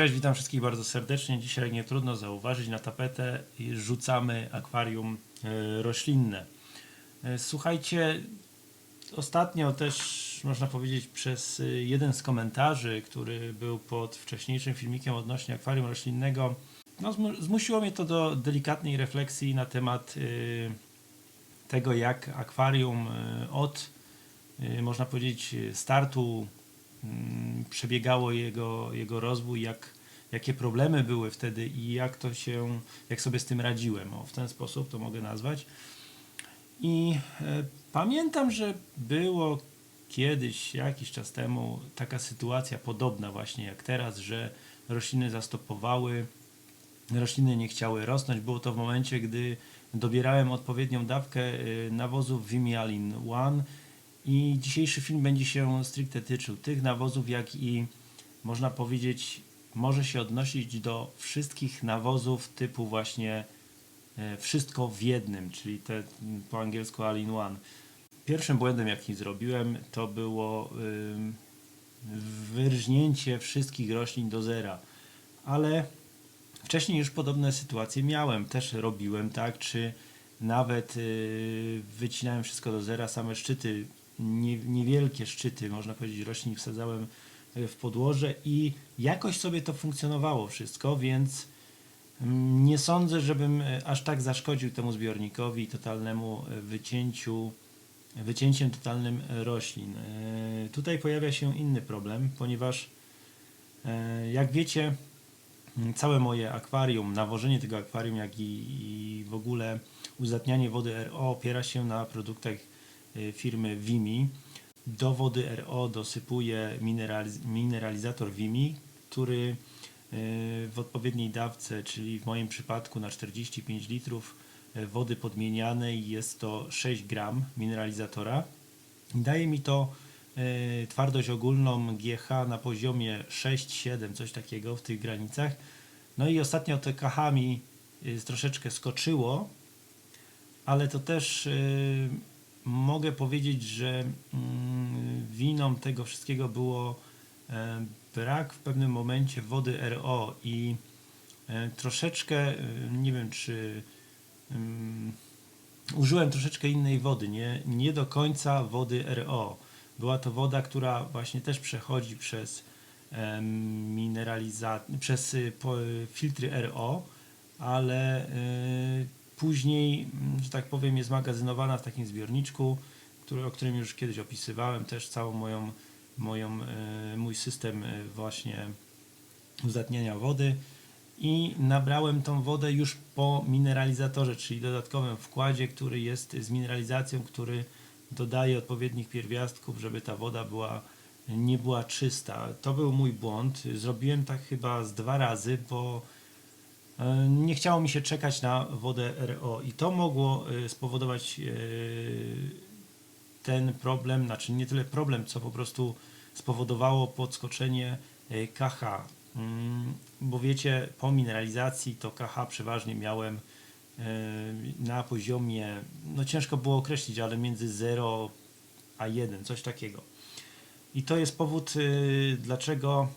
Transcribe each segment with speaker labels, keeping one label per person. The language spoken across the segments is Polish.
Speaker 1: Cześć, witam wszystkich bardzo serdecznie. Dzisiaj nie trudno zauważyć, na tapetę rzucamy akwarium e, roślinne. E, Słuchajcie, ostatnio też można powiedzieć przez e, jeden z komentarzy, który był pod wcześniejszym filmikiem odnośnie akwarium roślinnego, no, zmu- zmusiło mnie to do delikatnej refleksji na temat e, tego, jak akwarium e, od, można powiedzieć, startu mm, przebiegało jego, jego rozwój, jak, jakie problemy były wtedy i jak to się, jak sobie z tym radziłem. O, w ten sposób to mogę nazwać. I e, pamiętam, że było kiedyś, jakiś czas temu, taka sytuacja podobna właśnie jak teraz, że rośliny zastopowały, rośliny nie chciały rosnąć. Było to w momencie, gdy dobierałem odpowiednią dawkę e, nawozów Vimialin One i dzisiejszy film będzie się stricte tyczył tych nawozów, jak i można powiedzieć, może się odnosić do wszystkich nawozów typu właśnie e, wszystko w jednym, czyli te m, po angielsku all in one. Pierwszym błędem, jaki zrobiłem, to było wyrżnięcie wszystkich roślin do zera. Ale wcześniej już podobne sytuacje miałem, też robiłem tak, czy nawet y, wycinałem wszystko do zera, same szczyty, nie, niewielkie szczyty, można powiedzieć, roślin wsadzałem y, w podłoże i jakoś sobie to funkcjonowało wszystko, więc nie sądzę, żebym y, aż tak zaszkodził temu zbiornikowi totalnemu wycięciu, wycięciem totalnym y, roślin. Y, Tutaj pojawia się inny problem, ponieważ y, jak wiecie, całe moje akwarium, nawożenie tego akwarium, jak i, i w ogóle uzdatnianie wody RO opiera się na produktach firmy Vimi. Do wody RO dosypuję mineraliz- mineralizator Vimi, który w odpowiedniej dawce, czyli w moim przypadku na 45 litrów wody podmienianej jest to 6 gram mineralizatora. Daje mi to e, twardość ogólną GH na poziomie 6-7, coś takiego w tych granicach. No i ostatnio te KH mi e, troszeczkę skoczyło, ale to też e, mogę powiedzieć, że mm, winą tego wszystkiego było e, brak w pewnym momencie wody RO i e, troszeczkę, e, nie wiem czy mm, użyłem troszeczkę innej wody, nie, nie do końca wody RO. Była to woda, która właśnie też przechodzi przez mineraliza- przez y, po, y, filtry RO, ale y, później, że tak powiem, jest magazynowana w takim zbiorniczku, który, o którym już kiedyś opisywałem, też całą moją, moją, y, mój system y, właśnie uzdatniania wody i nabrałem tą wodę już po mineralizatorze, czyli dodatkowym wkładzie, który jest z mineralizacją, który dodaje odpowiednich pierwiastków, żeby ta woda była, nie była czysta. To był mój błąd. Zrobiłem tak chyba z dwa razy, bo e, nie chciało mi się czekać na wodę RO i to mogło e, spowodować e, ten problem, znaczy nie tyle problem, co po prostu spowodowało podskoczenie KH. Bo wiecie, po mineralizacji to KH przeważnie miałem e, na poziomie, no ciężko było określić, ale między 0 a 1, coś takiego. I to jest powód, y, dlaczego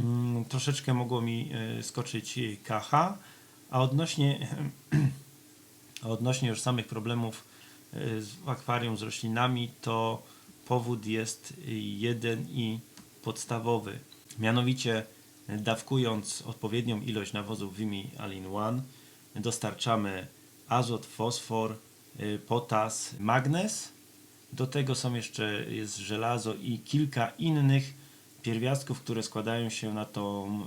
Speaker 1: mm, troszeczkę mogło mi y, skoczyć KH, a odnośnie, a odnośnie już samych problemów z akwarium z roślinami, to powód jest jeden i podstawowy. Mianowicie dawkując odpowiednią ilość nawozów Vimi Alin One dostarczamy azot, fosfor, y, potas, magnez. Do tego są jeszcze jest żelazo i kilka innych pierwiastków, które składają się na tą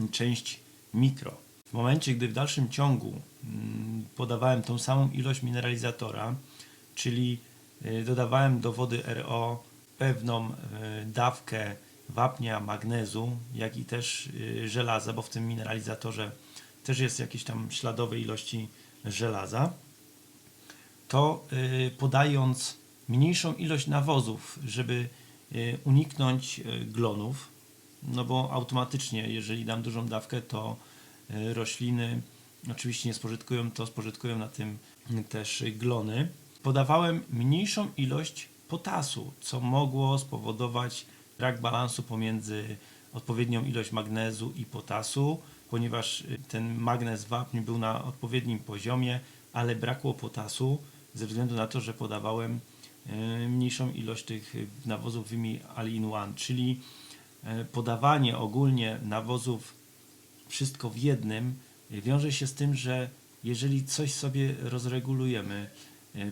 Speaker 1: y, część mikro. W momencie, gdy w dalszym ciągu mm, podawałem tą samą ilość mineralizatora, czyli y, dodawałem do wody RO pewną y, dawkę wapnia, magnezu, jak i też y, żelaza, bo w tym mineralizatorze też jest jakieś tam śladowe ilości żelaza, to y, podając mniejszą ilość nawozów, żeby y, uniknąć glonów, no bo automatycznie, jeżeli dam dużą dawkę, to rośliny oczywiście nie spożytkują, to spożytkują na tym też glony. Podawałem mniejszą ilość potasu, co mogło spowodować brak balansu pomiędzy odpowiednią ilość magnezu i potasu, ponieważ y, ten magnez w wapniu był na odpowiednim poziomie, ale brakło potasu ze względu na to, że podawałem y, mniejszą ilość tych nawozów Vimy All-in-One, czyli y, podawanie ogólnie nawozów wszystko w jednym wiąże się z tym, że jeżeli coś sobie rozregulujemy,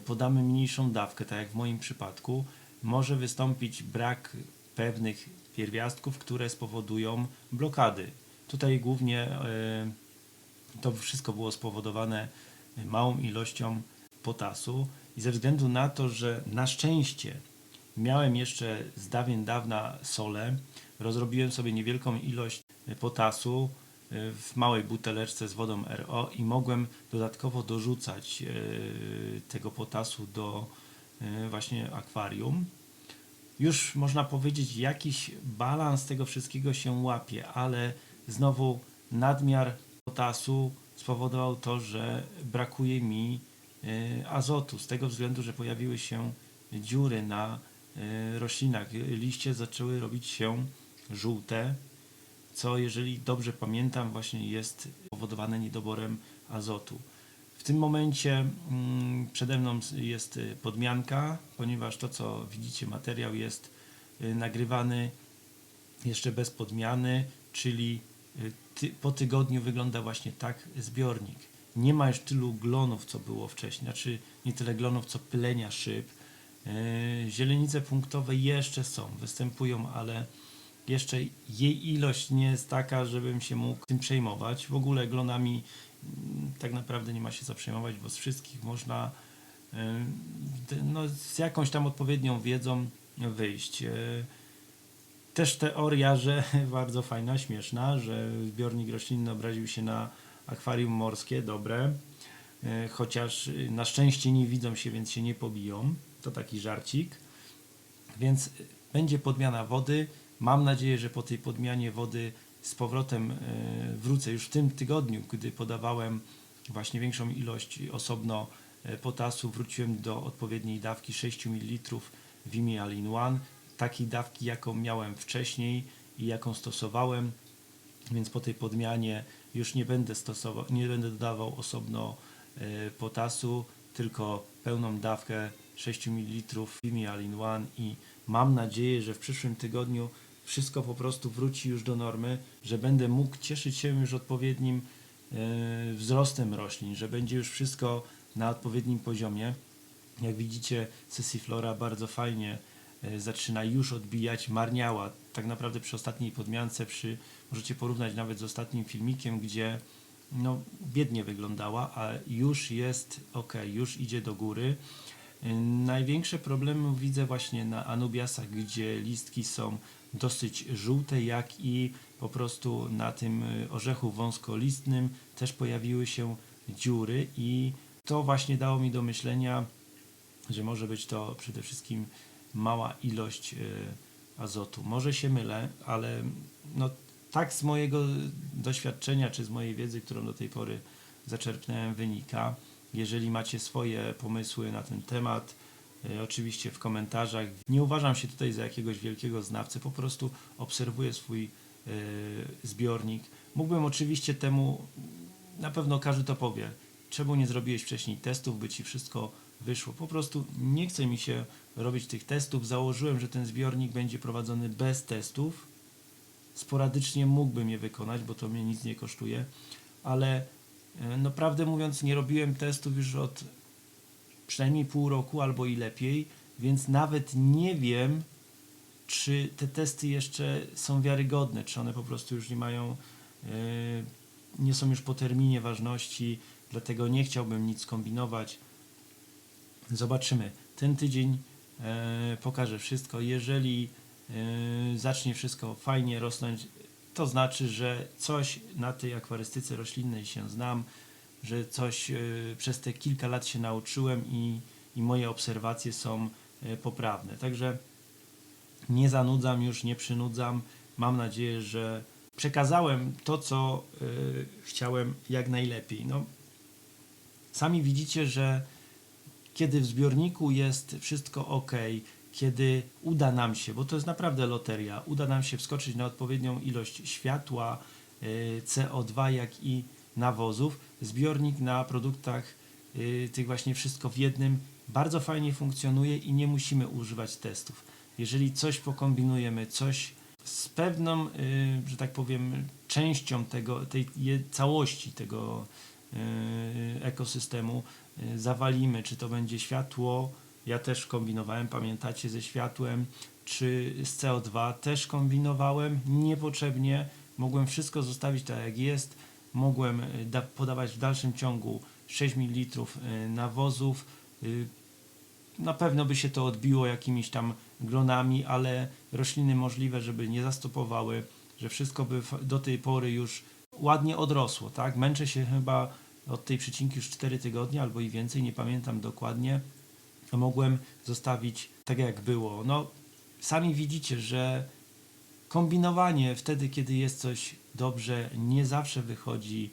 Speaker 1: podamy mniejszą dawkę, tak jak w moim przypadku, może wystąpić brak pewnych pierwiastków, które spowodują blokady. Tutaj głównie y, to wszystko było spowodowane małą ilością potasu i ze względu na to, że na szczęście miałem jeszcze z dawien dawna solę, rozrobiłem sobie niewielką ilość potasu y, w małej buteleczce z wodą RO i mogłem dodatkowo dorzucać y, tego potasu do właśnie akwarium. Już można powiedzieć, jakiś balans tego wszystkiego się łapie, ale znowu nadmiar potasu spowodował to, że brakuje mi y, azotu z tego względu, że pojawiły się dziury na y, roślinach. Liście zaczęły robić się żółte, co jeżeli dobrze pamiętam właśnie jest spowodowane niedoborem azotu. W tym momencie mm, przede mną jest y, podmianka, ponieważ to co widzicie materiał jest y, nagrywany jeszcze bez podmiany, czyli y, po tygodniu wygląda właśnie tak zbiornik. Nie ma już tylu glonów, co było wcześniej, znaczy nie tyle glonów, co pylenia szyb. Zielenice punktowe jeszcze są, występują, ale jeszcze jej ilość nie jest taka, żebym się mógł tym przejmować. W ogóle glonami tak naprawdę nie ma się co przejmować, bo z wszystkich można d- no, z jakąś tam odpowiednią wiedzą wyjść. Yy, też teoria, że bardzo fajna, śmieszna, że zbiornik roślinny obraził się na akwarium morskie, dobre. E, Chociaż y, na szczęście nie widzą się, więc się nie pobiją. To taki żarcik. Więc y, będzie podmiana wody. Mam nadzieję, że po tej podmianie wody z powrotem e, wrócę. Już w tym tygodniu, gdy podawałem właśnie większą ilość osobno e, potasu, wróciłem do odpowiedniej dawki 6 ml Vimy All-in-One takiej dawki, jaką miałem wcześniej i jaką stosowałem, więc po tej podmianie już nie będę stosował, nie będę dodawał osobno e, potasu, tylko pełną dawkę 6 ml Vimy All-in-One i mam nadzieję, że w przyszłym tygodniu wszystko po prostu wróci już do normy, że będę mógł cieszyć się już odpowiednim e, wzrostem roślin, że będzie już wszystko na odpowiednim poziomie. Jak widzicie, Cessiflora bardzo fajnie e, zaczyna już odbijać, marniała. Tak naprawdę przy ostatniej podmiance, przy, możecie porównać nawet z ostatnim filmikiem, gdzie no, biednie wyglądała, a już jest ok, już idzie do góry. E, Największe problemy widzę właśnie na Anubiasach, gdzie listki są dosyć żółte, jak i po prostu na tym y, orzechu wąskolistnym też pojawiły się dziury i to właśnie dało mi do myślenia, że może być to przede wszystkim mała ilość y, azotu. Może się mylę, ale no, tak z mojego doświadczenia czy z mojej wiedzy, którą do tej pory zaczerpnąłem, wynika. Jeżeli macie swoje pomysły na ten temat, y, oczywiście w komentarzach. Nie uważam się tutaj za jakiegoś wielkiego znawcę, po prostu obserwuję swój y, zbiornik. Mógłbym oczywiście temu, na pewno każdy to powie, czemu nie zrobiłeś wcześniej testów, by ci wszystko wyszło. Po prostu nie chce mi się robić tych testów. Założyłem, że ten zbiornik będzie prowadzony bez testów. Sporadycznie mógłbym je wykonać, bo to mnie nic nie kosztuje, ale e, no prawdę mówiąc nie robiłem testów już od przynajmniej pół roku albo i lepiej, więc nawet nie wiem, czy te testy jeszcze są wiarygodne, czy one po prostu już nie mają, e, nie są już po terminie ważności, dlatego nie chciałbym nic kombinować. Zobaczymy. Ten tydzień e, pokaże wszystko. Jeżeli e, zacznie wszystko fajnie rosnąć, to znaczy, że coś na tej akwarystyce roślinnej się znam, że coś e, przez te kilka lat się nauczyłem i, i moje obserwacje są e, poprawne. Także nie zanudzam już, nie przynudzam. Mam nadzieję, że przekazałem to, co y, chciałem jak najlepiej. No, sami widzicie, że kiedy w zbiorniku jest wszystko ok, kiedy uda nam się, bo to jest naprawdę loteria, uda nam się wskoczyć na odpowiednią ilość światła, y, CO2, jak i nawozów, zbiornik na produktach y, tych właśnie wszystko w jednym bardzo fajnie funkcjonuje i nie musimy używać testów. Jeżeli coś pokombinujemy, coś z pewną, y, że tak powiem, częścią tego, tej całości tego ekosystemu zawalimy, czy to będzie światło, ja też kombinowałem, pamiętacie, ze światłem, czy z CO2 też kombinowałem niepotrzebnie, mogłem wszystko zostawić tak jak jest, mogłem da, podawać w dalszym ciągu 6 ml y, nawozów, y, na pewno by się to odbiło jakimiś tam glonami, ale rośliny możliwe, żeby nie zastopowały, że wszystko by do tej pory już ładnie odrosło, tak? Męczę się chyba od tej przycinki już 4 tygodnie albo i więcej, nie pamiętam dokładnie. Mogłem zostawić tak jak było. No, sami widzicie, że kombinowanie wtedy, kiedy jest coś dobrze, nie zawsze wychodzi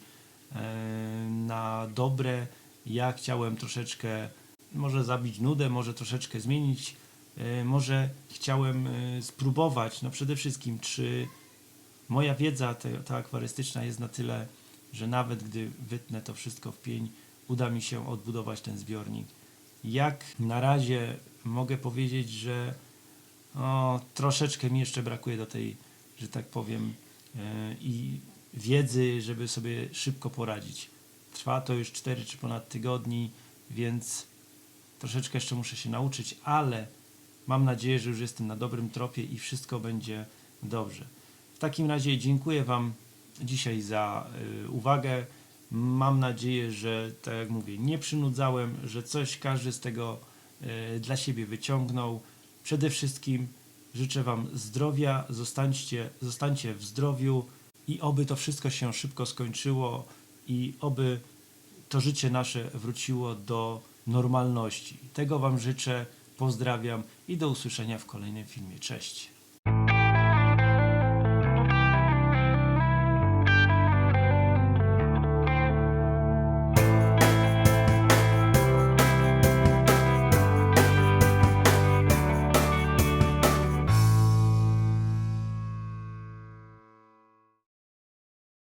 Speaker 1: e, na dobre. Ja chciałem troszeczkę może zabić nudę, może troszeczkę zmienić, e, może chciałem e, spróbować, no przede wszystkim, czy moja wiedza te, ta akwarystyczna jest na tyle, że nawet gdy wytnę to wszystko w pień, uda mi się odbudować ten zbiornik. Jak na razie mogę powiedzieć, że o, troszeczkę mi jeszcze brakuje do tej, że tak powiem, e, i wiedzy, żeby sobie szybko poradzić. Trwa to już 4 czy ponad tygodni, więc troszeczkę jeszcze muszę się nauczyć, ale mam nadzieję, że już jestem na dobrym tropie i wszystko będzie dobrze. W takim razie dziękuję Wam dzisiaj za y, uwagę. Mam nadzieję, że tak jak mówię, nie przynudzałem, że coś każdy z tego y, dla siebie wyciągnął. Przede wszystkim życzę Wam zdrowia, zostańcie, zostańcie w zdrowiu i oby to wszystko się szybko skończyło i oby to życie nasze wróciło do normalności. Tego Wam życzę, pozdrawiam i do usłyszenia w kolejnym filmie. Cześć.